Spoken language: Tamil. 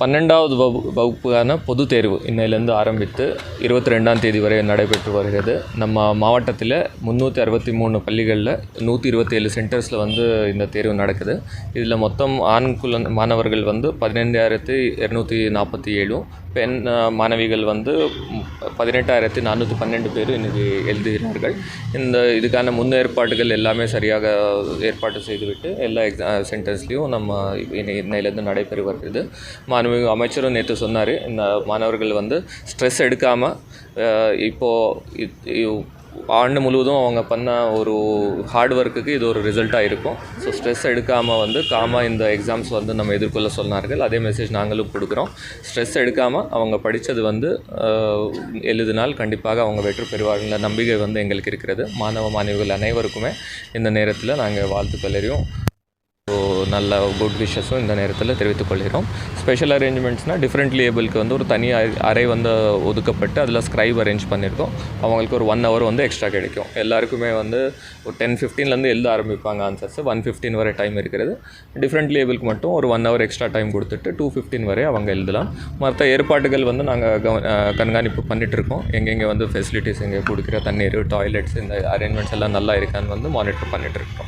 பன்னெண்டாவது வகு வகுப்புக்கான பொதுத் தேர்வு இன்னையிலேருந்து ஆரம்பித்து இருபத்தி ரெண்டாம் தேதி வரை நடைபெற்று வருகிறது. நம்ம மாவட்டத்தில் முந்நூற்றி அறுபத்தி மூணு பள்ளிகளில் நூற்றி இருபத்தேழு சென்டர்ஸில் வந்து இந்த தேர்வு நடக்குது. இதில் மொத்தம் ஆண்குல மாணவர்கள் வந்து பதினைந்தாயிரத்தி இரநூத்தி நாற்பத்தி ஏழும் பெண் மாணவிகள் வந்து பதினெட்டாயிரத்தி நானூற்றி பன்னெண்டு பேர் இன்றைக்கி எழுதுகிறார்கள். இந்த இதுக்கான முன்னேற்பாடுகள் எல்லாமே சரியாக ஏற்பாடு செய்துவிட்டு எல்லா எக்ஸா சென்டர்ஸ்லேயும் நம்ம இன்னை இன்னையிலேருந்து நடைபெறு வருகிறது. மாணவி அமைச்சரும் நேற்று சொன்னார் இந்த மாணவர்கள் வந்து ஸ்ட்ரெஸ் எடுக்காமல் இப்போது ஆண்டு முழுவதும் அவங்க பண்ண ஒரு ஹார்ட் ஒர்க்குக்கு இது ஒரு ரிசல்ட்டாக இருக்கும். ஸோ ஸ்ட்ரெஸ் எடுக்காமல் வந்து காமாக இந்த எக்ஸாம்ஸ் வந்து நம்ம எதிர்கொள்ள சொன்னார்கள். அதே மெசேஜ் நாங்களும் கொடுக்குறோம். ஸ்ட்ரெஸ் எடுக்காமல் அவங்க படித்தது வந்து எழுதினால் கண்டிப்பாக அவங்க வெற்றி பெறுவார்கள் நம்பிக்கை வந்து எங்களுக்கு இருக்கிறது. மாணவ மாணவிகள் அனைவருக்குமே இந்த நேரத்தில் நாங்கள் வாழ்த்துக்கள் எறியும் ஸோ நல்ல குட் விஷஸும் இந்த நேரத்தில் தெரிவித்துக் கொள்கிறோம். ஸ்பெஷல் அரேஞ்ச்மெண்ட்ஸ்னால் டிஃப்ரெண்ட் லேபிளுக்கு வந்து ஒரு தனி அறை- வந்து ஒதுக்கப்பட்டு அதில் ஸ்க்ரைப் அரேஞ்ச் பண்ணியிருக்கோம் அவங்களுக்கு ஒரு ஒன் ஹவர் வந்து எக்ஸ்ட்ரா கிடைக்கும். எல்லாருக்குமே வந்து ஒரு டென் ஃபிஃப்டீன்லேருந்து எழுத ஆரம்பிப்பாங்க ஆன்சர்ஸ் ஒன் ஃபிஃப்டீன் வரை டைம் இருக்கிறது. டிஃப்ரெண்ட் லேபிளுக்கு மட்டும் ஒரு ஒன் ஹவர் எக்ஸ்ட்ரா டைம் கொடுத்துட்டு டூ ஃபிஃப்டீன் வரை அவங்க எழுதலாம். மற்ற ஏற்பாடுகள் வந்து நாங்கள் கவ கண்காணிப்பு பண்ணிகிட்ருக்கோம் இருக்கோம். எங்கெங்கே வந்து ஃபெசிலிட்டிஸ் எங்கே கொடுக்குற தண்ணீர் டாய்லெட்ஸ் இந்த அரேஞ்ச்மெண்ட்ஸ் எல்லாம் நல்லா இருக்கான்னு வந்து monitor